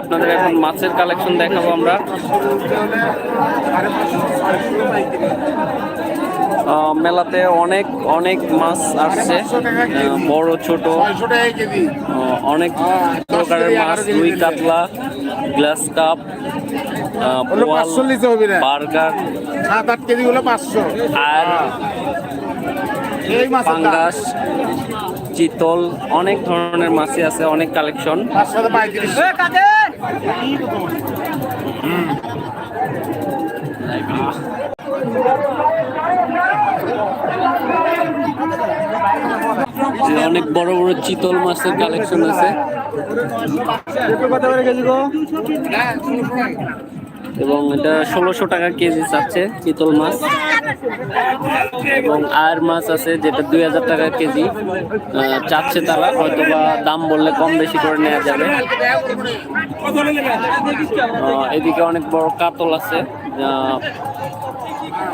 আপনাদের এখন মাছের কালেকশন দেখাবো আমরা। আহ, মেলাতে অনেক অনেক মাছ আসছে। বড় ছোট অনেক প্রকারের মাছ রুই কাতলা গ্লাস কাপ ওগুলো 500 নিতে বার্গার সাত আট কেজি হলো পাঁচশো। আর পাঙ্গাস চিতল অনেক ধরনের মাছই আছে অনেক কালেকশন অনেক বড় বড় চিতল মাছের কালেকশন আছে। এবং এটা ষোলোশো টাকা কেজি চাচ্ছে চিতল মাছ। এবং আর মাছ আছে যেটা দুই হাজার টাকা কেজি। চাচ্ছে তারা হয়তো বা দাম বললে কম বেশি করে নেওয়া যাবে। এদিকে অনেক বড় কাতল আছে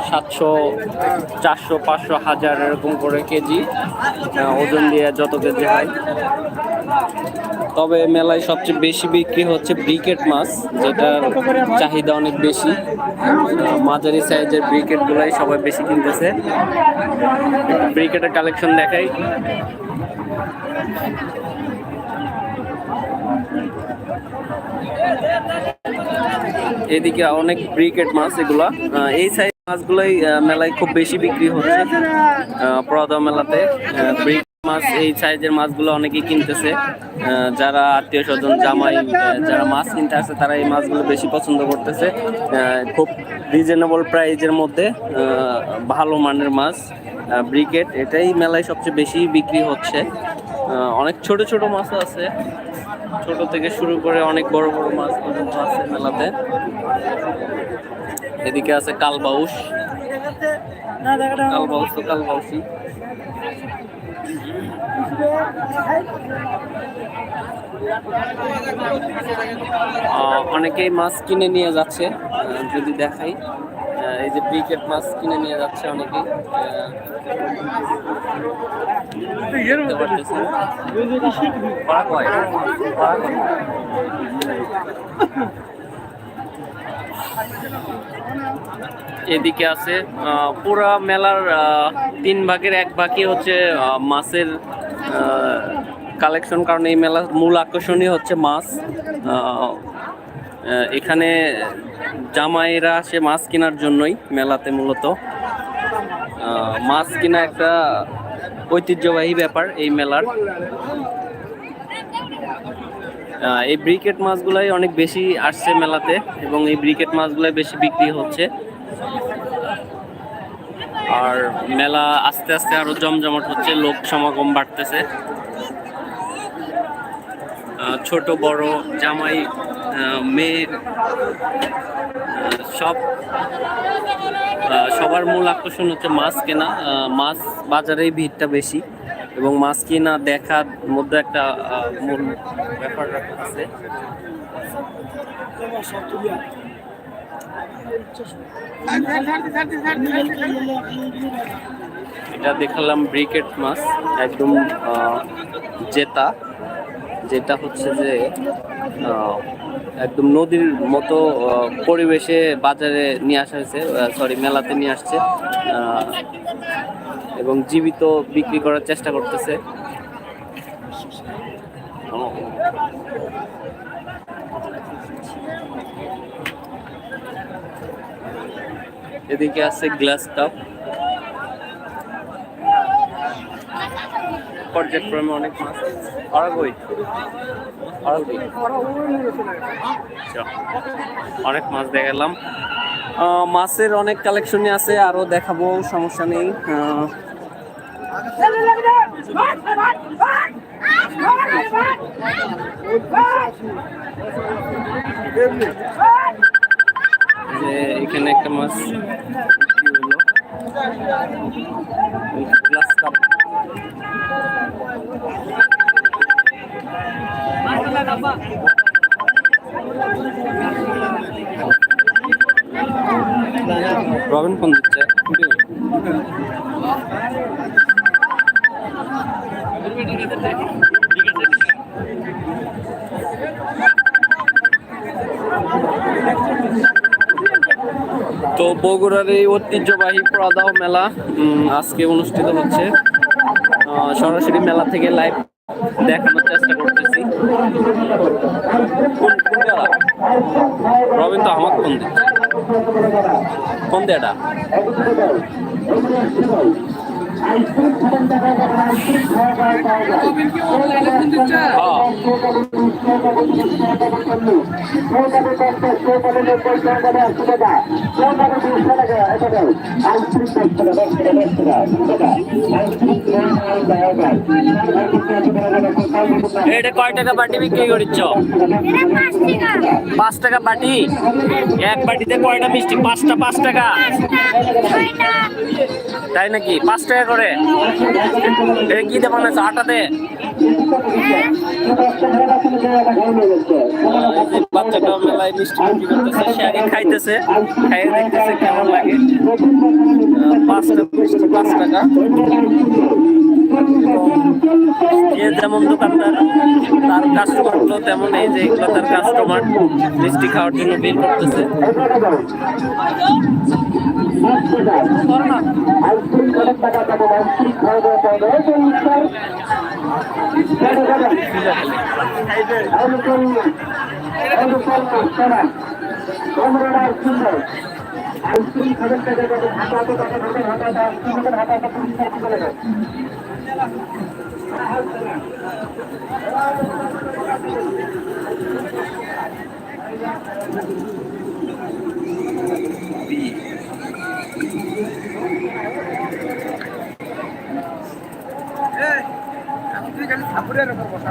সাতশো, চারশো, পাঁচশো, হাজার এরকম করে কেজি। ওজন দিয়ে যত কেজি হয়। তবে মেলায় সবচেয়ে বেশি বিক্রি হচ্ছে ব্রিকেট মাছ, যেটার চাহিদা অনেক বেশি। মাঝারি সাইজের ব্রিকেট গুলাই সবাই বেশি কিনতেছে। ব্রিকেটের কালেকশন দেখাই। এদিকে অনেক ব্রিকেট মাছ এগুলা। এই সাইজ মাছগুলোই মেলায় খুব বেশি বিক্রি হচ্ছে। পরদা মেলাতে মাছ এই সাইজের মাছগুলো অনেকেই কিনতেছে। যারা আত্মীয় স্বজন জামাই যারা মাছ কিনতে আসে তারা এই মাছগুলো বেশি পছন্দ করতেছে। খুব রিজনেবল প্রাইজের মধ্যে ভালো মানের মাছ। ব্রিকেট এটাই মেলায় সবচেয়ে বেশি বিক্রি হচ্ছে। অনেক ছোট ছোট মাছ আছে। ছোট থেকে শুরু করে অনেক বড় বড় মাছ পর্যন্ত আছে মেলাতে। এদিকে আছে কালবাউস। কালবাউস তো কালবাউসই। আহ, অনেকেই মাছ কিনে নিয়ে যাচ্ছে যদি দেখাই এই যে ব্রিকেট মাছ কিনে নিয়ে যাচ্ছে অনেকেই? এদিকে আছে পুরা মেলার তিন ভাগের এক ভাগই হচ্ছে মাছের কালেকশন কারণ এই মেলার মূল আকর্ষণই হচ্ছে মাছ। এখানে জামাইরা আসে মাছ কেনার জন্যই মেলাতে মূলত। মাছ কিনা একটা ঐতিহ্যবাহী ব্যাপার এই মেলার। এই ব্রিকেট মাছগুলাই অনেক বেশি আসছে মেলাতে এবং এই ব্রিকেট মাছগুলাই বেশি বিক্রি হচ্ছে। আর মেলা আস্তে আস্তে আরও জমজমাট হচ্ছে, লোক সমাগম বাড়তেছে। ছোট, বড়, জামাই মেয়ে সব সবার মূল আকর্ষণ হচ্ছে মাছ কেনা। মাছ বাজারেই ভিড়টা বেশি এবং মাছ কেনা দেখার মধ্যে একটা মূল ব্যাপার আছে। এটা দেখালাম ব্রিকেট মাছ, একদম জেতা। যেটা হচ্ছে যে একদম নদীর মতো পরিবেশে বাজারে নিয়ে আসা হয়েছে সরি মেলাতে নিয়ে আসছে এবং জীবিত বিক্রি করার চেষ্টা করতেছে। এদিকে আছে গ্লাস কাপ। অনেক মাছ। ওরা কই? আচ্ছা, অনেক মাছ দেখালাম। মাছের অনেক কালেকশনই আছে আরও দেখাবো সমস্যা নেই। যে এখানে একটা মাছ রবিন ফোন বগুড়ার এই ঐতিহ্যবাহী প্রদাও মেলা আজকে অনুষ্ঠিত হচ্ছে। সরাসরি মেলা থেকে লাইভ দেখানোর চেষ্টা করতেছি। কোন কোন মেলা? রবিন তো আমার ফোন দিচ্ছে ফোন দে এটা কয় টাকা বাটি বিক্রি করিচ্ছ? পাঁচ টাকা বাটি? এক বাটিতে কয়টা মিষ্টি? পাঁচটা, পাঁচ টাকা। তাই নাকি? পাঁচ টাকা করে। এটা কি দেবো না আটাতে বাচ্চাটা মেলায় মিষ্টি করতেছে, সে আগে খাইতেছে, খাইয়ে দেখতেছে কেমন লাগে। পাঁচটা মিষ্টি, পাঁচ টাকা। যে যেমন দোকানদার, তার কাস্টমারগুলো তেমন এই যে এগুলো তার কাস্টমার মিষ্টি খাওয়ার জন্য বের করতেছে। আইসক্রিম কত টাকা দেবো আইসক্রিম খাওয়া দাওয়া পাবে এই তো ইফতার আইসক্রিম খাবেন টাকা দেবো হাতা তো টাকা খাবেন হাতা আইসক্রিম খাবেন হাতা তো পুরস্কার কি বলে Thank you. খালি সাপুরে রকম কথা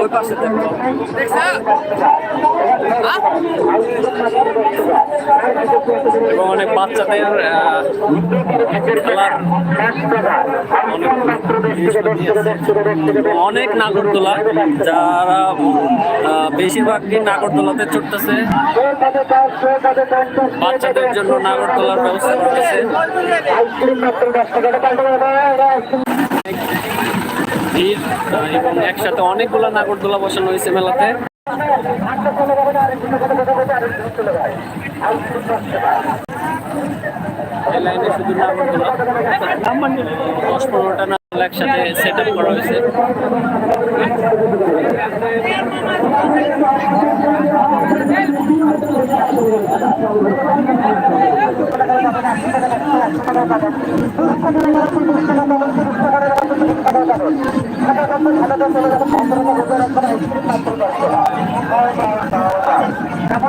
ওই পাশে দেখো। এবং অনেক বাচ্চাদের অনেক নাগরদোলা, যারা বেশিরভাগই নাগরদোলাতে চড়তেছে বাচ্চাদের জন্য নাগরদোলার ব্যবস্থা করতেছে। এবং একসাথে অনেকগুলো নাগরদোলা বসানো হয়েছে মেলাতে। লাইনে শুধু দশ পনেরোটা না একসাথে সেট আপ করা হয়েছে Bye.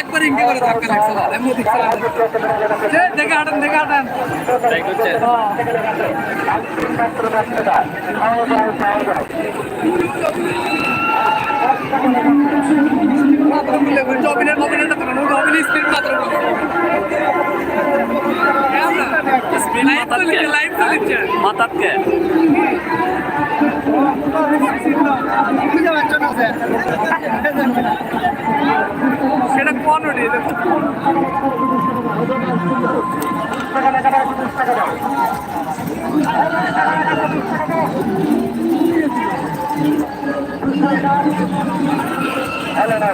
একবার ইঙ্গে করে ধাক্কা লাগছে দেখে হাঁটান দেখে হাঁটান তাই করছে মাত্র মিলে জবিনের মতন এটা তো না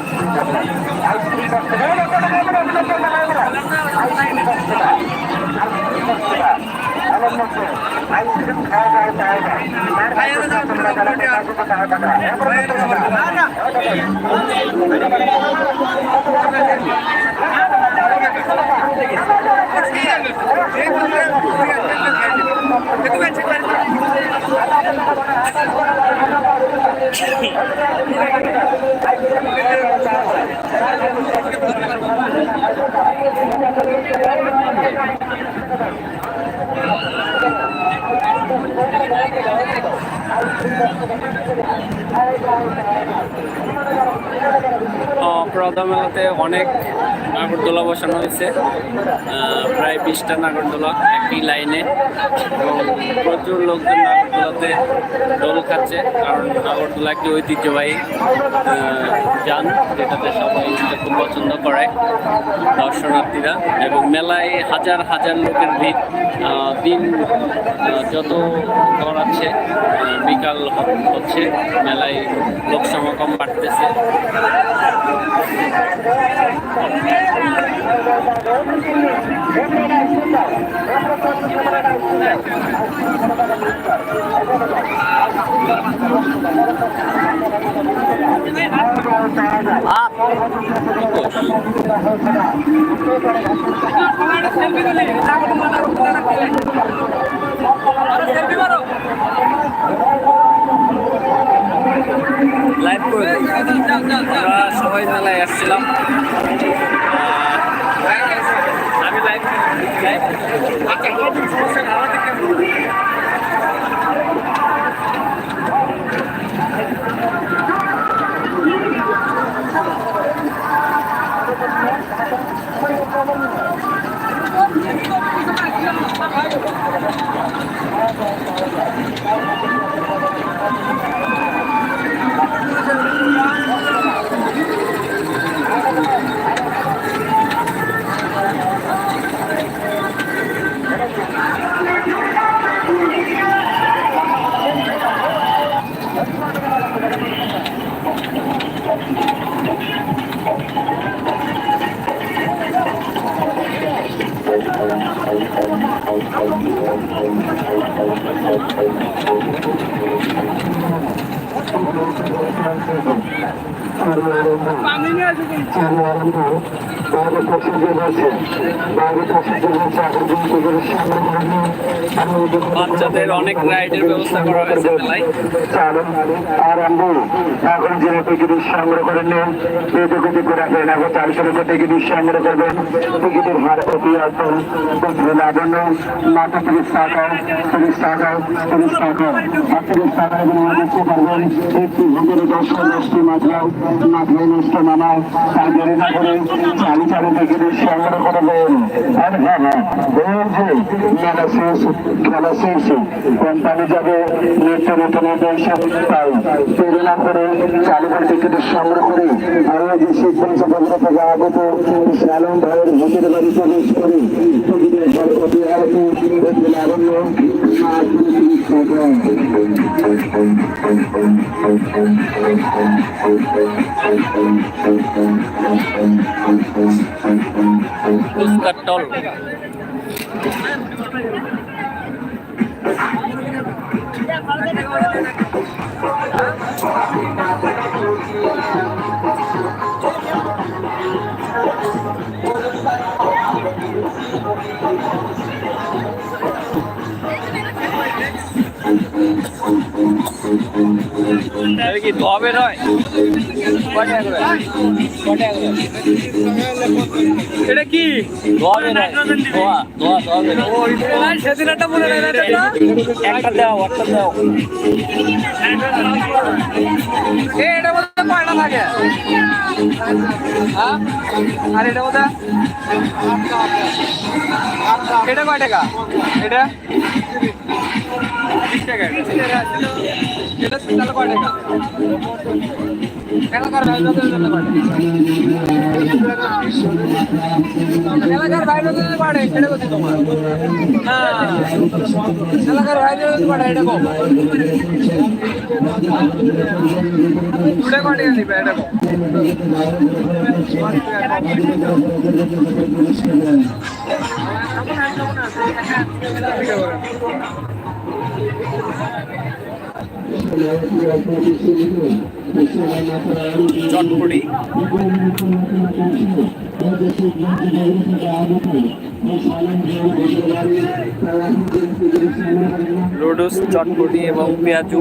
প্রদা মেলাতে অনেক নাগরদোলা বসানো হয়েছে। প্রায় বিশটা নাগরদোলা একই লাইনে। এবং প্রচুর লোকজন নাগরদোলাতে দোল খাচ্ছে। কারণ নাগরদোলা একটি ঐতিহ্যবাহী যান যেটাতে সবাই খুব পছন্দ করে দর্শনার্থীরা। এবং মেলায় হাজার হাজার লোকের ভিড় দিন যত গড়াচ্ছে বিকাল হচ্ছে, মেলায় লোক সমাগম বাড়তেছে। লাইভ করে। আমরা সবাই মেলায় আসছিলাম আমি লাইভ লাইভ পানি বাচ্চাদের অনেক রাইডের ব্যবস্থা করা হয়েছে মেলায় আরম্ভ এখন যে টিকিট সংগ্রহ করে নেন পেটে পেটে রাখেন এখন চারশো টাকা টিকিট সংগ্রহ করবেন টিকিটের ভার অতি অল্প লাবণ্য মাত্র তিরিশ টাকা তিরিশ টাকা তিরিশ টাকা আর তিরিশ টাকা এখানে দেখতে পারবেন একটি ভোগের দশটা দশটি মাত্রাও মাথায় নষ্ট মামা তার না করে চালি চালি থেকে সংগ্রহ করবেন আর হ্যাঁ হ্যাঁ এই যে মেলা শেষ খেলা শেষ কোম্পানি যাবে নিত্য নতুন তাই দেরি না করে চালু টিকিট সংগ্রহ করে আর যে সিদ্ধান্ত কেন্দ্র থেকে আগত শ্যালম ভাইয়ের ভোটের বাড়ি প্রবেশ করে টিকিটের আরতি একটি লাবণ্য ফুচকার টল কি হবে নয় এটা কি ধোয়াবে নয় ধোয়া ধোয়া না সেদিন একটা মনে নেই একটা দাও একটা দাও। এটা মধ্যে কয়টা থাকে। হ্যাঁ? আর এটা মধ্যে এটা কয় টাকা? এটা? এলাকার ভাই লোকের জন্য কয় টাকা? এলাকার ভাই লোকের জন্য কয় টাকা? এটা বলছি তোমার হ্যাঁ এলাকার ভাই লোকের জন্য কয় টাকা? এটা কম দুটা কয় টাকা নিবে এটা কম চটপটি। রোডস চটপটি এবং পেঁয়াজু।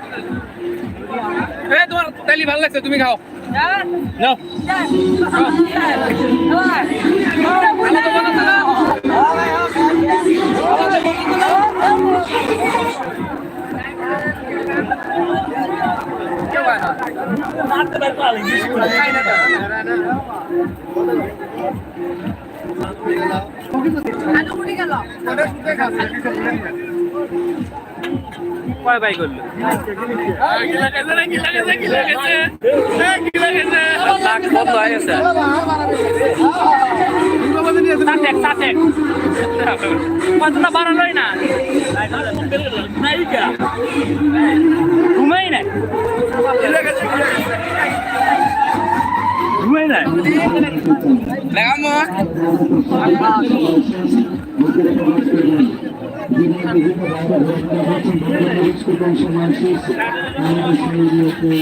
এ তোমার তালি ভালো লাগছে তুমি খাও। নাও কয় বাই করল লাখ কত হয়ে গেছে কতটা বাড়ালোই না ঘুমাই না ঘুমাই না Thank you. Sukan Samasis ang Bismilyo po